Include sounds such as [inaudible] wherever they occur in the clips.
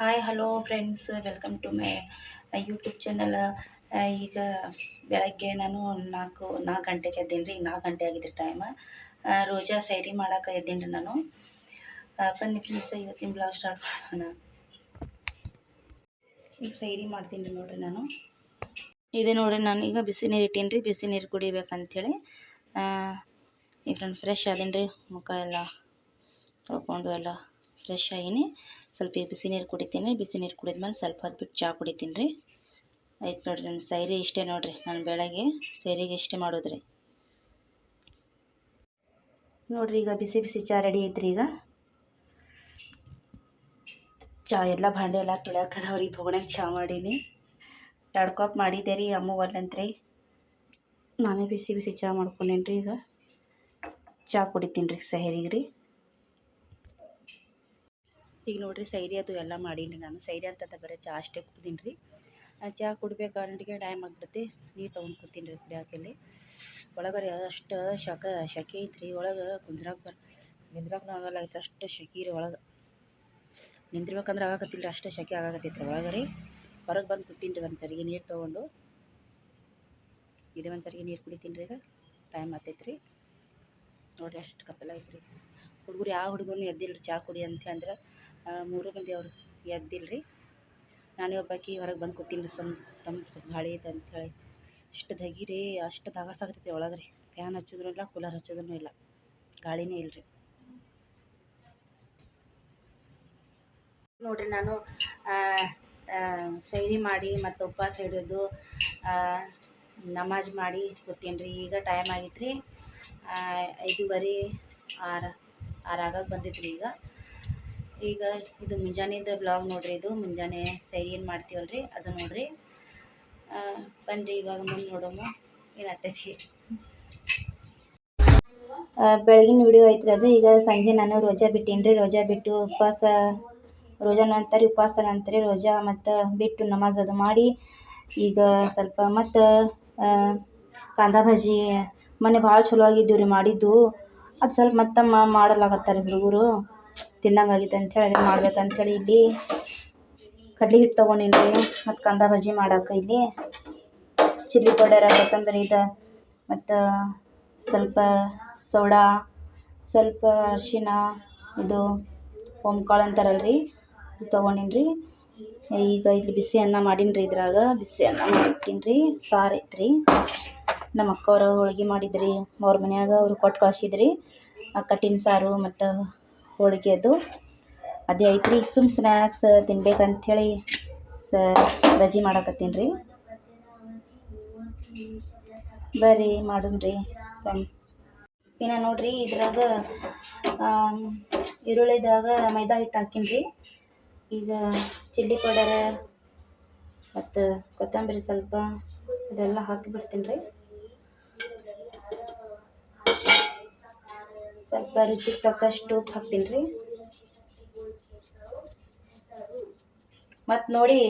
Hi hello friends welcome to my YouTube channel ಈಗ ಬೆಳಗ್ಗೆ ನಾನು ನಾಲ್ಕು ನಾಲ್ಕು ಗಂಟೆಗೆ ಎದ್ದೀನಿ ರೀ ನಾಲ್ಕು ಗಂಟೆ ಆಗಿದೆ ಟೈಮ್ ರೋಜಾ ಸೈರಿ ಮಾಡೋಕೆ ಎದ್ದೀನಿ ರೀ ನಾನು. ಆ, ಬನ್ನಿ ಫ್ರೆಂಡ್ಸ್ ಇವತ್ತಿನ ಬ್ಲಾಗ್ ಸ್ಟಾರ್ಟ್ ಮಾಡೋಣ. ಈಗ ಸೈರಿ ಮಾಡ್ತೀನಿ ರೀ ನೋಡ್ರಿ ನಾನು. ಇದೆ ನೋಡ್ರಿ ನಾನು ಈಗ ಬಿಸಿ ನೀರು ಇಟ್ಟೀನಿ ರೀ ಬಿಸಿ ನೀರು ಕುಡಿಬೇಕಂಥೇಳಿ ಆ, ಈಗ ನಾನು ಫ್ರೆಶ್ ಆದೀನಿ ರೀ ಮುಖ ಎಲ್ಲ ತೊಳ್ಕೊಂಡು ಎಲ್ಲ ಫ್ರೆಶ್ ಆಗೀನಿ. ಸ್ವಲ್ಪ ಬಿಸಿ ನೀರು ಕುಡಿತೀನಿ. ಬಿಸಿ ನೀರು ಕುಡಿದ್ಮೇಲೆ ಸ್ವಲ್ಪ ಹೊತ್ತು ಬಿಟ್ಟು ಚಹಾ ಕುಡಿತೀನಿ ರೀ ಆಯ್ತು ನೋಡಿರಿ ನನ್ನ ಸೈರಿ ಇಷ್ಟೇ ನೋಡಿರಿ, ನಾನು ಬೆಳಗ್ಗೆ ಸೈರಿಗೆ ಇಷ್ಟೇ ಮಾಡೋದು ರೀ ನೋಡಿರಿ ಈಗ ಬಿಸಿ ಬಿಸಿ ಚಹಾ ರೆಡಿ ಐತ್ರಿ ಈಗ. ಚಹಾ ಎಲ್ಲ ಭಾಂಡೆ ಎಲ್ಲ ತೊಳ್ಯಾಕದವ್ರಿ ಬೊಗಣ್ಯಾಗ ಚಹಾ ಮಾಡೀನಿ. ಎರಡು ಕಾಪ್ ಮಾಡಿದ್ದೆ ರೀ ಅಮ್ಮ ಒಲ್ಲಂತ್ರಿ. ನಾನೇ ಬಿಸಿ ಬಿಸಿ ಚಹಾ ಮಾಡ್ಕೊಂಡೇನಿ ಈಗ. ಚಹಾ ಕುಡಿತೀನಿ ರೀ ಸೈರಿಗೆ ರೀ. ಈಗ ನೋಡಿರಿ ಸೈರಿ ಅದು ಎಲ್ಲ ಮಾಡೀನಿ ನಾನು. ಸೈರಿ ಅಂತಂದ ಬರೀ ಚಹಾ ಅಷ್ಟೇ ಕುಡ್ದೀನಿ ರೀ ಚಹಾ ಕುಡ್ಬೇಕಾದ್ರೆ ಟೈಮ್ ಆಗ್ಬಿಡುತ್ತೆ ನೀರು ತೊಗೊಂಡು ಕೂತೀನಿ ರೀ ಕುಡಿಯೋಕೆಲ್ಲಿ ಒಳಗಡೆ ಅಷ್ಟು ಶಕ, ಶಕೆ ಐತ್ರಿ. ಒಳಗೆ ಕುಂದ್ರಾಗ ಬರ್ ನಿಂದ್ರಾಗ ಆಗಲ್ಲ ಅಷ್ಟು ಶೆಕೆ ರೀ ಒಳಗೆ. ನಿಂದಿರ್ಬೇಕಂದ್ರೆ ಆಗಾಕತ್ತಿಲ್ಲ ರೀ ಅಷ್ಟು ಶೆಕೆ ಆಗಾಕತ್ತೈತ್ರಿ ಒಳಗೆ ರೀ. ಹೊರಗೆ ಬಂದು ಕೂತೀನಿ ರೀ ಒಂದು ನೀರು ತೊಗೊಂಡು. ಇದೇ ಒಂದು ಸರಿಗೆ ನೀರು ಕುಡಿತೀನಿ ರೀ ಈಗ. ಟೈಮ್ ಆಗ್ತೈತ್ರಿ ನೋಡಿರಿ ಅಷ್ಟು ಕತ್ತಲ ಐತ್ರಿ ಹುಡುಗರು ಯಾವ ಹುಡುಗರು ಎದ್ದಿಲ್ಲ ಚಹಾ ಕುಡಿ ಅಂತ ಅಂದ್ರೆ ಮೂರು ಮಂದಿ ಅವರು ಎದ್ದಿಲ್ಲ ರೀ ನಾನೇ ಒಬ್ಬಾಕಿ ಹೊರಗೆ ಬಂದು ಕೂತೀನಿ ರೀ ಸಮ್ ತಮ್ಮ ಸ್ವಲ್ಪ ಗಾಳಿ ಐತೆ ಅಂಥೇಳಿ ಅಷ್ಟು ದಗಿ ರೀ ಅಷ್ಟು ದಗಸಾಗತೈತಿ ಒಳಗೆ ರೀ ಫ್ಯಾನ್ ಹಚ್ಚಿದ್ರು ಇಲ್ಲ, ಕೂಲರ್ ಹಚ್ಚೋದ್ರೂ ಇಲ್ಲ. ಗಾಳಿನೇ ಇಲ್ಲ ರೀ ನೋಡಿರಿ ನಾನು ಸೈರಿ ಮಾಡಿ ಮತ್ತು ಉಪವಾಸ ಹಿಡಿದು ನಮಾಜ್ ಮಾಡಿ ಕೂತೀನಿ ರೀ ಈಗ ಟೈಮ್ ಆಗಿತ್ತು ರೀ ಐದೂವರೆ ಆರು ಆರು ಆಗಾಗ ಬಂದಿತ್ತು ರೀ ಈಗ. ಈಗ ಇದು ಮುಂಜಾನೆದು ಬ್ಲಾಗ್ ನೋಡ್ರಿ ಇದು. ಮುಂಜಾನೆ ಸೈರಿ ಏನು ಮಾಡ್ತೀವಲ್ಲ ರೀ ಅದು ನೋಡ್ರಿ. ಬನ್ರಿ ಇವಾಗ ಮುಂದೆ ನೋಡೋಮು. ಏನಾಗ್ತೈತಿ? ಬೆಳಗಿನ ವಿಡಿಯೋ ಐತ್ರಿ ಅದು. ಈಗ ಸಂಜೆ ನಾನು ರೋಜಾ ಬಿಟ್ಟೀನಿ ರೀ ರೋಜಾ ಬಿಟ್ಟು ಉಪವಾಸ, ರೋಜಾ ನಂತರ ಉಪವಾಸ ನಂತರ ರೋಜಾ ಮತ್ತು ಬಿಟ್ಟು ನಮಾಜ್ ಅದು ಮಾಡಿ ಈಗ ಸ್ವಲ್ಪ ಮತ್ತು ಕಾಂದಾ ಭಾಜಿ ಮೊನ್ನೆ ಭಾಳ ಚಲೋ ಆಗಿದ್ದೀವಿ ರೀ ಮಾಡಿದ್ದು. ಅದು ಸ್ವಲ್ಪ ಮತ್ತಮ್ಮ ಮಾಡಲಾಗತ್ತಾರೆ ಹುಡುಗರು. ತಿನ್ನಂಗೆ ಆಗಿತ್ತು ಅಂಥೇಳಿ ಅದಕ್ಕೆ ಮಾಡ್ಬೇಕಂಥೇಳಿ ಇಲ್ಲಿ ಕಡ್ಲೆ ಹಿಟ್ಟು ತೊಗೊಂಡಿನಿ ರೀ ಮತ್ತು ಕಂದ ಬಜ್ಜಿ ಮಾಡಕ್ಕೆ ಇಲ್ಲಿ. ಚಿಲ್ಲಿ ಪೌಡರ, ಕೊತ್ತಂಬರಿ ಇದು, ಮತ್ತು ಸ್ವಲ್ಪ ಸೋಡಾ, ಸ್ವಲ್ಪ ಅರಿಶಿನ ಇದು ಓಂಕಾಳು ಅಂತಾರಲ್ಲ ರೀ ಇದು ತೊಗೊಂಡೀನಿ ಈಗ ಇಲ್ಲಿ ಬಿಸಿ ಅನ್ನ ಮಾಡೀನಿ ರೀ ಇದ್ರಾಗ, ಬಿಸಿ ಅನ್ನ ಮಾಡಿಟ್ಟಿನಿ ರೀ ಸಾರು ಐತ್ರಿ. ನಮ್ಮ ಅಕ್ಕವ್ರು ಹೋಳಿಗೆ ಮಾಡಿದ್ರಿ, ಅವ್ರ ಮನ್ಯಾಗ ಅವ್ರು ಕೊಟ್ಟು ಕಳ್ಸಿದ್ರಿ. ಆ ಕಟ್ಟಿನ ಸಾರು ಮತ್ತು ಹೋಳಿಗೆ ಅದು. ಅದೇ ಐತ್ರಿ, ಸುಮ್ ಸ್ನ್ಯಾಕ್ಸ್ ತಿನ್ಬೇಕಂಥೇಳಿ ಸ ಬಜ್ಜಿ ಮಾಡಾಕತ್ತೀನಿ ರೀ ಬರ್ರಿ, ಮಾಡೋಣ್ರಿ ಫ್ರೆಂಡ್ಸ್ ಇನ್ನು ನೋಡ್ರಿ ಇದ್ರಾಗ ಈರುಳ್ಳಿದಾಗ ಮೈದಾ ಹಿಟ್ಟು ಹಾಕೀನಿ ರೀ ಈಗ ಚಿಲ್ಲಿ ಪೌಡರ ಮತ್ತು ಕೊತ್ತಂಬರಿ ಸ್ವಲ್ಪ ಇದೆಲ್ಲ ಹಾಕಿಬಿಡ್ತೀನಿ ರೀ ಸ್ವಲ್ಪ ರುಚಿಗೆ ತಕ್ಕಷ್ಟು ಉಪ್ಪು ಹಾಕ್ತೀನಿ ರೀ. ಮತ್ತು ನೋಡಿ,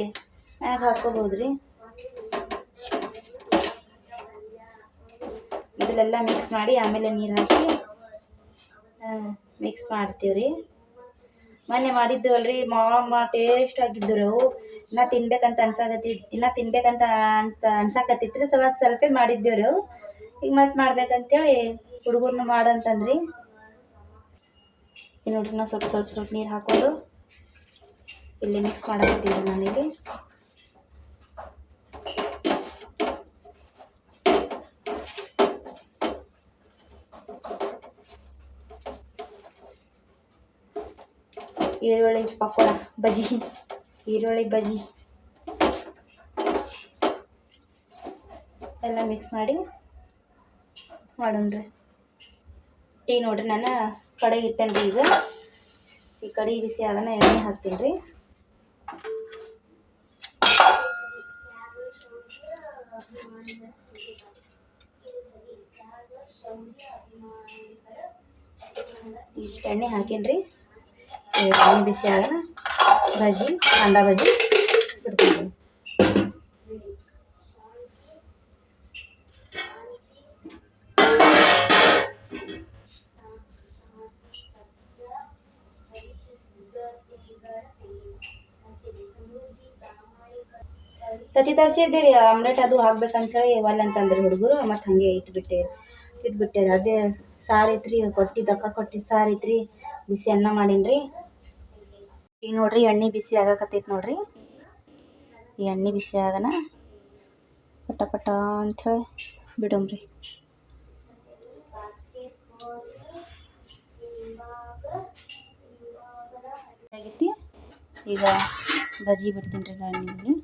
ಮ್ಯಾಗ ಹಾಕೋಬೋದು ರೀ. ಮೊದಲೆಲ್ಲ ಮಿಕ್ಸ್ ಮಾಡಿ ಆಮೇಲೆ ನೀರು ಹಾಕಿ ಮಿಕ್ಸ್ ಮಾಡ್ತೀವಿ ರೀ. ಮೊನ್ನೆ ಮಾಡಿದ್ದು ಅಲ್ರಿ ಮಾಮ ಟೇಸ್ಟ್ ಆಗಿದ್ದು ಅವು. ಇನ್ನೂ ತಿನ್ಬೇಕಂತ ಅನ್ಸಾಕತ್ತಿ, ಇನ್ನೂ ತಿನ್ಬೇಕಂತ ಅಂತ ಅನ್ಸಾಕತ್ತಿತ್ತು ರೀ ಸ್ವಲ್ಪ ಸ್ವಲ್ಪ ಮಾಡಿದ್ದೇವೆ ರೀ ಅವು. ಈಗ ಮತ್ತೆ ಮಾಡ್ಬೇಕಂತೇಳಿ ಹುಡುಗರ್ನು ಮಾಡಂತಂದ್ರಿ ಈಗ ನೋಡ್ರಿ ನಾನು ಸ್ವಲ್ಪ ಸ್ವಲ್ಪ ಸ್ವಲ್ಪ ನೀರು ಹಾಕೋದು ಇಲ್ಲಿ ಮಿಕ್ಸ್ ಮಾಡಕತ್ತೀನಿ ನಾನಿಲ್ಲಿ ಈರುಳ್ಳಿ ಪಕೋಡ ಬಜಿ ಈರುಳ್ಳಿ ಬಜಿ ಎಲ್ಲ ಮಿಕ್ಸ್ ಮಾಡಿ ಮಾಡೋಣ್ರಿ. ಈಗ ನೋಡ್ರಿ ನಾನು ಕಡೆ ಇಟ್ಟೇನಿ ರೀ ಈಗ. ಈ ಕಡೆ ಬಿಸಿ ಆಗೋಣ ಎಣ್ಣೆ ಹಾಕ್ತೀನಿ ರೀ ಎಣ್ಣೆ ಹಾಕೀನಿ ರೀ ಎಣ್ಣೆ ಬಿಸಿ ಆಗೋಣ ಬಜ್ಜಿ ಕಾಂದ ಬಜ್ಜಿ ಬಿಡ್ತೀನಿ ತತ್ತಿ ತರಿಸಿದ್ದೆ ಆಮ್ಲೆಟ್ ಅದು ಹಾಕ್ಬೇಕಂತೇಳಿ ಇವಲ್ಲ ಅಂತಂದ್ರೆ ಹುಡುಗರು, ಮತ್ತು ಹಾಗೆ ಇಟ್ಬಿಟ್ಟೆ. ಇಟ್ಬಿಟ್ಟೆ, ಅದೇ ಸಾರು ಐತ್ರಿ ಕೊಟ್ಟಿ ಅಕ್ಕ ಕೊಟ್ಟಿ ಸಾರು ಐತ್ರಿ ಬಿಸಿ ಅನ್ನ ಮಾಡೀನಿ ಈಗ ನೋಡ್ರಿ ಎಣ್ಣೆ ಬಿಸಿ ಆಗಕತ್ತೈತಿ ನೋಡ್ರಿ. ಈ ಎಣ್ಣೆ ಬಿಸಿ ಆಗನ ಪಟ ಪಟ ಅಂಥೇಳಿ ಬಿಡಮ್ರಿ. ಈಗ ಬಜ್ಜಿ ಬಿಡ್ತೀನಿ ರೀ ನಾನು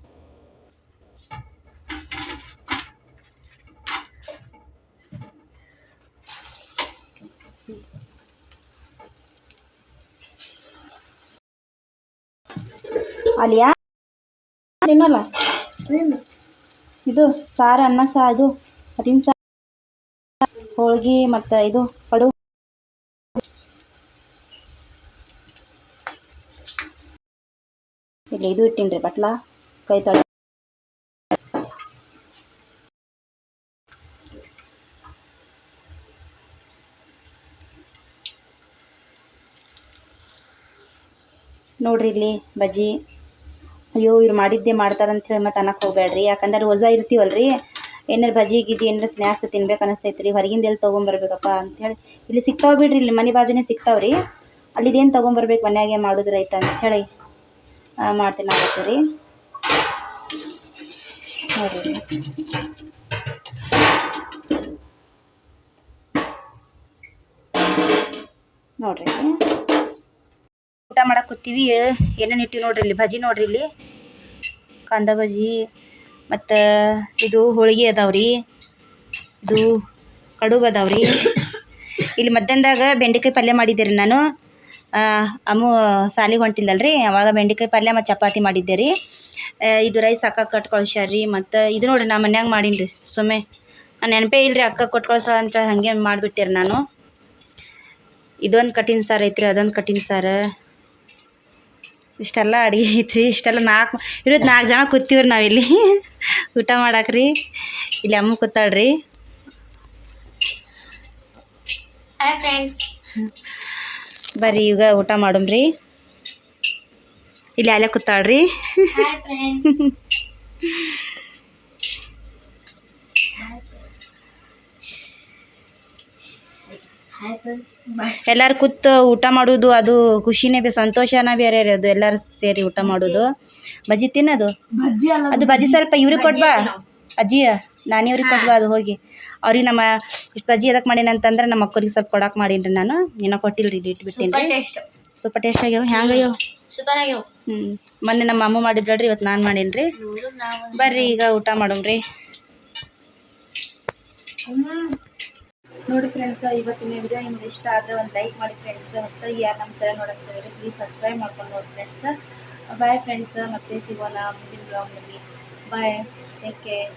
ಅಲ್ಲಿಯಾ ತಿನ್ನಲ್ಲ? ಇದು ಸಾರು, ಅನ್ನ, ಸಾ, ಇದು ಮತ್ತು ಇದು ಕಡು. ಇಲ್ಲಿ ಇದು ಇಟ್ಟಿನ್ರಿ ಬಟ್ಲ, ಕೈ ತಳ ನೋಡ್ರಿ ಇಲ್ಲಿ ಬಜ್ಜಿ. ಅಯ್ಯೋ, ಇವ್ರು ಮಾಡಿದ್ದೆ ಮಾಡ್ತಾರಂತ ಹೇಳಿ ಮತ್ತೆ ಅನ್ನಕ್ಕೆ ಹೋಗ್ಬೇಡ್ರಿ. ಯಾಕಂದ್ರೆ ರೋಜಾ ಇರ್ತೀವಲ್ರಿ. ಏನಾರು ಬಜ್ಜಿ ಗಿಜಿ ಏನಾರು ಸ್ನ್ಯಾಕ್ಸ್ ತಿನ್ಬೇಕು ಅನಿಸ್ತೈತೆ ರೀ ಹೊರಗಿಂದ ಎಲ್ಲಿ ತೊಗೊಂಬರ್ಬೇಕಪ್ಪ ಅಂಥೇಳಿ ಇಲ್ಲಿ ಸಿಗ್ತಾವ ಬಿಡ್ರಿ, ಇಲ್ಲಿ ಮನೆ ಬಾಜುನೇ ಸಿಗ್ತಾವೆ ರೀ ಅಲ್ಲಿದೇನು ತೊಗೊಂಬರ್ಬೇಕು ಮನ್ಯಾಗೆ ಮಾಡಿದ್ರೆ ಅಂತ ಅಂಥೇಳಿ ಮಾಡ್ತೀನಿ ಆಗತ್ತೆ ರೀ ನೋಡಿರಿ. ನೋಡ್ರಿ. ಊಟ ಮಾಡಕ್ಕೆ ಕೂತೀವಿ. ಏನೇನು ಇಟ್ಟಿವಿ ನೋಡ್ರಿ ಇಲ್ಲಿ ಭಜಿ ನೋಡ್ರಿ ಇಲ್ಲಿ. ಕಾಂದ ಬಜ್ಜಿ, ಮತ್ತು ಇದು ಹೋಳಿಗೆ ಅದಾವ್ರಿ. ಇದು ಕಡುಬು ಅದಾವ್ರಿ. ಇಲ್ಲಿ ಮಧ್ಯಾಹ್ನದಾಗ ಬೆಂಡೆಕಾಯಿ ಪಲ್ಯ ಮಾಡಿದ್ದೆ ರೀ ನಾನು ಅಮ್ಮು ಸಾಲಿಗೆ ಹೊಂಟಿಲ್ಲಲ್ರಿ, ಅವಾಗ ಬೆಂಡೆಕಾಯಿ ಪಲ್ಯ ಮತ್ತು ಚಪಾತಿ ಮಾಡಿದ್ದೆ ರೀ ಇದು ರೈಸ್ ಅಕ್ಕ ಕಟ್ ಕಳ್ಸ್ಯಾರ ರೀ ಮತ್ತು ಇದು ನೋಡಿರಿ ನಾ ಮನ್ಯಾಗ ಮಾಡೀನಿ ರೀ ಸುಮ್ಮನೆ ನಾನು ನೆನಪೇ ಇಲ್ರಿ ಅಕ್ಕ ಕೊಟ್ಟು ಕಳ್ಸೋ ಅಂತ ಹಾಗೆ ಮಾಡಿಬಿಟ್ಟೆ ನಾನು. ಇದೊಂದು ಕಠಿಣ ಸಾರು ಐತ್ರಿ, ಅದೊಂದು ಕಠಿಣ ಸಾರು. ಇಷ್ಟೆಲ್ಲ ಅಡುಗೆ ಐತ್ರಿ ಇಷ್ಟೆಲ್ಲ ನಾಲ್ಕು ಇರೋದು ನಾಲ್ಕು ಜನ ಕೂತೀವ್ರಿ ನಾವಿಲ್ಲಿ. ಊಟ ಮಾಡಾಕ್ರಿ. ಇಲ್ಲಿ ಅಮ್ಮ ಕೂತಾಳ್ರಿ. ಬರ್ರಿ ಈಗ ಊಟ ಮಾಡಮ್ರಿ. ಇಲ್ಲಿ ಅಲ್ಲೇ ಕೂತಾಳ್ರಿ [laughs] hi friends hi friends bye ಎಲ್ಲಾರು ಕೂತು ಊಟ ಮಾಡೋದು ಅದು ಖುಷಿನೇ ಬೇ ಸಂತೋಷನ ಬೇರೆ ರೀ ಅದು ಎಲ್ಲರೂ ಸೇರಿ ಊಟ ಮಾಡೋದು. ಬಜ್ಜಿ ತಿನ್ನೋದು? ಅದು ಬಜ್ಜಿ ಸ್ವಲ್ಪ ಇವ್ರಿಗೆ ಕೊಟ್ಬಾ ಅಜ್ಜಿ ನಾನೇ ಇವ್ರಿಗೆ ಕೊಡ್ಬಾ ಅದು ಹೋಗಿ. ಅವ್ರಿಗೆ ನಮ್ಮ ಇಷ್ಟು ಬಜ್ಜಿ ಎದಕ್ಕೆ ಮಾಡೀನಿ ಅಂತಂದ್ರೆ ನಮ್ಮ ಅಕ್ಕವ್ರಿಗೆ ಸ್ವಲ್ಪ ಕೊಡಕ್ಕೆ ಮಾಡೀನಿ ನಾನು. ಏನೋ ಕೊಟ್ಟಿಲ್ರಿ ಇಟ್ಬಿಟ್ಟೀನಿ ಸ್ವಲ್ಪ ಟೇಸ್ಟ್. ಆಗ್ಯಾವ ಹ್ಯಾಂಗ ಸೂಪರ್ ಆಗ್ಯಾವ. ಹ್ಞೂ ಮೊನ್ನೆ ನಮ್ಮ ಅಮ್ಮ ಮಾಡಿದ್ರಿ ಇವತ್ತು ನಾನು ಮಾಡೀನಿ ರೀ ಬರ್ರಿ ಈಗ ಊಟ ಮಾಡಮ್ರಿ ನೋಡಿ ಫ್ರೆಂಡ್ಸ್ ಇವತ್ತಿನ ವಿಡಿಯೋ ನಿಮ್ಗೆ ಇಷ್ಟ ಆದರೆ ಒಂದು ಲೈಕ್ ಮಾಡಿ ಫ್ರೆಂಡ್ಸ್ ಮತ್ತು ಯಾರು ನಮ್ಮ ಚಾನಲ್ ನೋಡಕ್ಕೆ ಪ್ಲೀಸ್ ಸಬ್ಸ್ಕ್ರೈಬ್ ಮಾಡ್ಕೊಂಡು ನೋಡಿ ಫ್ರೆಂಡ್ಸ್ ಬಾಯ್ ಫ್ರೆಂಡ್ಸ್ ಮತ್ತೆ ಸಿಗೋಣ ಮುಂದಿನ ಬ್ಲಾಗ್ನಲ್ಲಿ ಬಾಯ್ ಟೇಕ್ ಕೇರ್